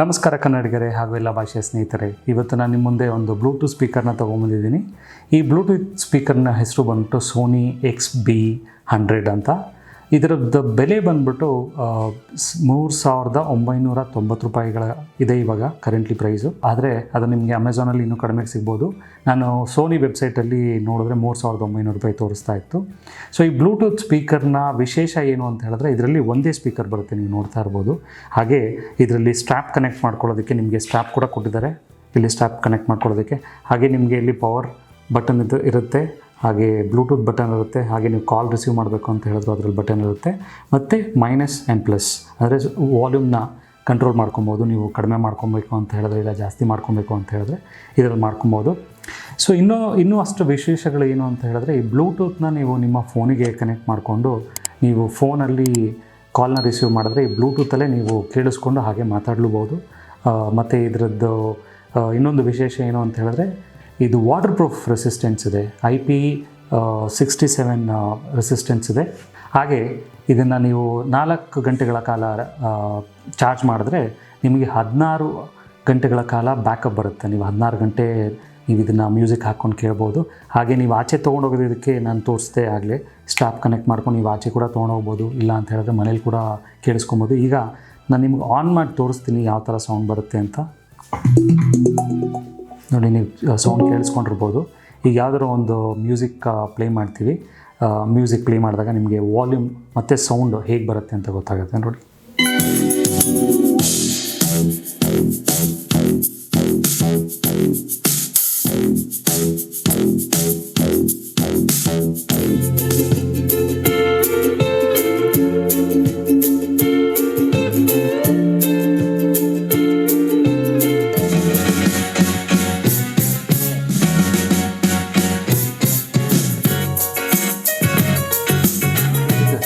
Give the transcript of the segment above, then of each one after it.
ನಮಸ್ಕಾರ ಕನ್ನಡಿಗರೇ ಹಾಗೂ ಎಲ್ಲ ಭಾಷೆಯ ಸ್ನೇಹಿತರೆ. ಇವತ್ತು ನಾನು ನಿಮ್ಮ ಮುಂದೆ ಒಂದು ಬ್ಲೂಟೂತ್ ಸ್ಪೀಕರ್ನ ತೊಗೊಂಬಂದಿದ್ದೀನಿ ಈ ಬ್ಲೂಟೂತ್ ಸ್ಪೀಕರ್ನ ಹೆಸರು ಬಂದುಬಿಟ್ಟು ಸೋನಿ ಎಕ್ಸ್ ಬಿ ಹಂಡ್ರೆಡ್ ಅಂತ. ಇದರದ್ದು ಬೆಲೆ ಬಂದ್ಬಿಟ್ಟು ಮೂರು ಸಾವಿರದ ಒಂಬೈನೂರ ತೊಂಬತ್ತು ರೂಪಾಯಿಗಳ ಇದೆ ಇವಾಗ ಕರೆಂಟ್ಲಿ ಪ್ರೈಸು ಆದರೆ ಅದು ನಿಮಗೆ ಅಮೆಝಾನಲ್ಲಿ ಇನ್ನೂ ಕಡಿಮೆಗೆ ಸಿಗ್ಬೋದು. ನಾನು ಸೋನಿ ವೆಬ್ಸೈಟಲ್ಲಿ ನೋಡಿದ್ರೆ ಮೂರು ಸಾವಿರದ ಒಂಬೈನೂರು ರೂಪಾಯಿ ತೋರಿಸ್ತಾ ಇತ್ತು. ಸೊ ಈ ಬ್ಲೂಟೂತ್ ಸ್ಪೀಕರ್ನ ವಿಶೇಷ ಏನು ಅಂತ ಹೇಳಿದ್ರೆ, ಇದರಲ್ಲಿ ಒಂದೇ ಸ್ಪೀಕರ್ ಬರುತ್ತೆ, ನೀವು ನೋಡ್ತಾ ಇರ್ಬೋದು. ಹಾಗೆ ಇದರಲ್ಲಿ ಸ್ಟ್ರಾಪ್ ಕನೆಕ್ಟ್ ಮಾಡ್ಕೊಳ್ಳೋದಕ್ಕೆ ನಿಮಗೆ ಸ್ಟ್ರಾಪ್ ಕೂಡ ಕೊಟ್ಟಿದ್ದಾರೆ. ಇಲ್ಲಿ ಸ್ಟ್ರಾಪ್ ಕನೆಕ್ಟ್ ಮಾಡ್ಕೊಳ್ಳೋದಕ್ಕೆ. ಹಾಗೆ ನಿಮಗೆ ಇಲ್ಲಿ ಪವರ್ ಬಟನ್ ಇದು ಇರುತ್ತೆ. ಹಾಗೆ ಬ್ಲೂಟೂತ್ ಬಟನ್ ಇರುತ್ತೆ, ಹಾಗೆ ನೀವು ಕಾಲ್ ರಿಸೀವ್ ಮಾಡಬೇಕು ಅಂತ ಹೇಳಿದ್ರು ಅದರಲ್ಲಿ ಬಟನ್ ಇರುತ್ತೆ. ಮತ್ತು ಮೈನಸ್ ಆ್ಯಂಡ್ ಪ್ಲಸ್ ಅಂದರೆ ವಾಲ್ಯೂಮ್ನ ಕಂಟ್ರೋಲ್ ಮಾಡ್ಕೊಬೋದು, ನೀವು ಕಡಿಮೆ ಮಾಡ್ಕೊಬೇಕು ಅಂತ ಹೇಳಿದ್ರೆ ಇಲ್ಲ ಜಾಸ್ತಿ ಮಾಡ್ಕೊಬೇಕು ಅಂತ ಹೇಳಿದ್ರೆ ಇದರಲ್ಲಿ ಮಾಡ್ಕೊಬೋದು. ಸೊ ಇನ್ನೂ ಇನ್ನೂ ಅಷ್ಟು ವಿಶೇಷಗಳು ಏನು ಅಂತ ಹೇಳಿದ್ರೆ ಈ ಬ್ಲೂಟೂತ್ನ ನೀವು ನಿಮ್ಮ ಫೋನಿಗೆ ಕನೆಕ್ಟ್ ಮಾಡಿಕೊಂಡು ನೀವು ಫೋನಲ್ಲಿ ಕಾಲ್ನ ರಿಸೀವ್ ಮಾಡಿದ್ರೆ ಈ ಬ್ಲೂಟೂತಲ್ಲೇ ನೀವು ಕೇಳಿಸ್ಕೊಂಡು ಹಾಗೆ ಮಾತಾಡಲೂಬೋದು. ಮತ್ತು ಇದರದ್ದು ಇನ್ನೊಂದು ವಿಶೇಷ ಏನು ಅಂತ ಹೇಳಿದ್ರೆ ಇದು ವಾಟರ್ ಪ್ರೂಫ್ ರೆಸಿಸ್ಟೆನ್ಸ್ ಇದೆ I P sixty seven resistance ಇದೆ. ಹಾಗೆ ಇದನ್ನು ನೀವು ನಾಲ್ಕು ಗಂಟೆಗಳ ಕಾಲ ಚಾರ್ಜ್ ಮಾಡಿದ್ರೆ ನಿಮಗೆ ಹದಿನಾರು ಗಂಟೆಗಳ ಕಾಲ ಬ್ಯಾಕಪ್ ಬರುತ್ತೆ. ನೀವು ಹದಿನಾರು ಗಂಟೆ ನೀವು ಇದನ್ನು ಮ್ಯೂಸಿಕ್ ಹಾಕ್ಕೊಂಡು ಕೇಳ್ಬೋದು. ಹಾಗೆ ನೀವು ಆಚೆ ತೊಗೊಂಡೋಗೋದಕ್ಕೆ ನಾನು ತೋರಿಸ್ದೆ ಆಗಲೇ ಸ್ಟಾಪ್ ಕನೆಕ್ಟ್ ಮಾಡ್ಕೊಂಡು ನೀವು ಆಚೆ ಕೂಡ ತೊಗೊಂಡೋಗ್ಬೋದು ಇಲ್ಲ ಅಂತ ಹೇಳಿದ್ರೆ ಮನೇಲಿ ಕೂಡ ಕೇಳಿಸ್ಕೊಬೋದು. ಈಗ ನಾನು ನಿಮ್ಗೆ ಆನ್ ಮಾಡಿ ತೋರಿಸ್ತೀನಿ ಯಾವ ಥರ ಸೌಂಡ್ ಬರುತ್ತೆ ಅಂತ. ನೋಡಿ, ನೀವು ಸೌಂಡ್ ಕೇಳಿಸ್ಕೊಂಡಿರ್ಬೋದು. ಈಗ ಯಾವುದಾದ್ರು ಒಂದು ಮ್ಯೂಸಿಕ್ ಪ್ಲೇ ಮಾಡ್ತೀವಿ. ಮ್ಯೂಸಿಕ್ ಪ್ಲೇ ಮಾಡಿದಾಗ ನಿಮಗೆ ವಾಲ್ಯೂಮ್ ಮತ್ತು ಸೌಂಡ್ ಹೇಗೆ ಬರುತ್ತೆ ಅಂತ ಗೊತ್ತಾಗುತ್ತೆ. ನೋಡಿ.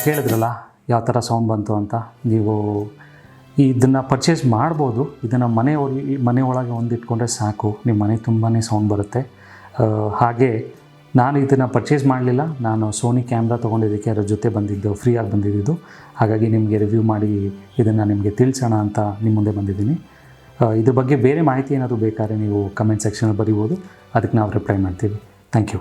ಕೇಳಿದ್ರಲ್ಲ ಯಾವ ಥರ ಸೌಂಡ್ ಬಂತು ಅಂತ, ನೀವು ಇದನ್ನು ಪರ್ಚೇಸ್ ಮಾಡ್ಬೋದು. ಇದನ್ನು ಮನೆ ಮನೆ ಒಳಗೆ ಒಂದು ಇಟ್ಕೊಂಡ್ರೆ ಸಾಕು. ನಿಮ್ಮ ಮನೆ ತುಂಬಾ ಸೌಂಡ್ ಬರುತ್ತೆ. ಹಾಗೆ ನಾನು ಇದನ್ನು ಪರ್ಚೇಸ್ ಮಾಡಲಿಲ್ಲ. ನಾನು ಸೋನಿ ಕ್ಯಾಮ್ರಾ ತೊಗೊಂಡಿದ್ದಕ್ಕೆ ಅದರ ಜೊತೆ ಬಂದಿದ್ದು ಫ್ರೀಯಾಗಿ ಬಂದಿದ್ದು. ಹಾಗಾಗಿ ನಿಮಗೆ ರಿವ್ಯೂ ಮಾಡಿ ಇದನ್ನು ನಿಮಗೆ ತಿಳಿಸೋಣ ಅಂತ ನಿಮ್ಮ ಮುಂದೆ ಬಂದಿದ್ದೀನಿ. ಇದ್ರ ಬಗ್ಗೆ ಬೇರೆ ಮಾಹಿತಿ ಏನಾದರೂ ಬೇಕಾದ್ರೆ ನೀವು ಕಮೆಂಟ್ ಸೆಕ್ಷನಲ್ಲಿ ಬರಿಬೋದು. ಅದಕ್ಕೆ ನಾವು ರಿಪ್ಲೈ ಮಾಡ್ತೀವಿ. Thank you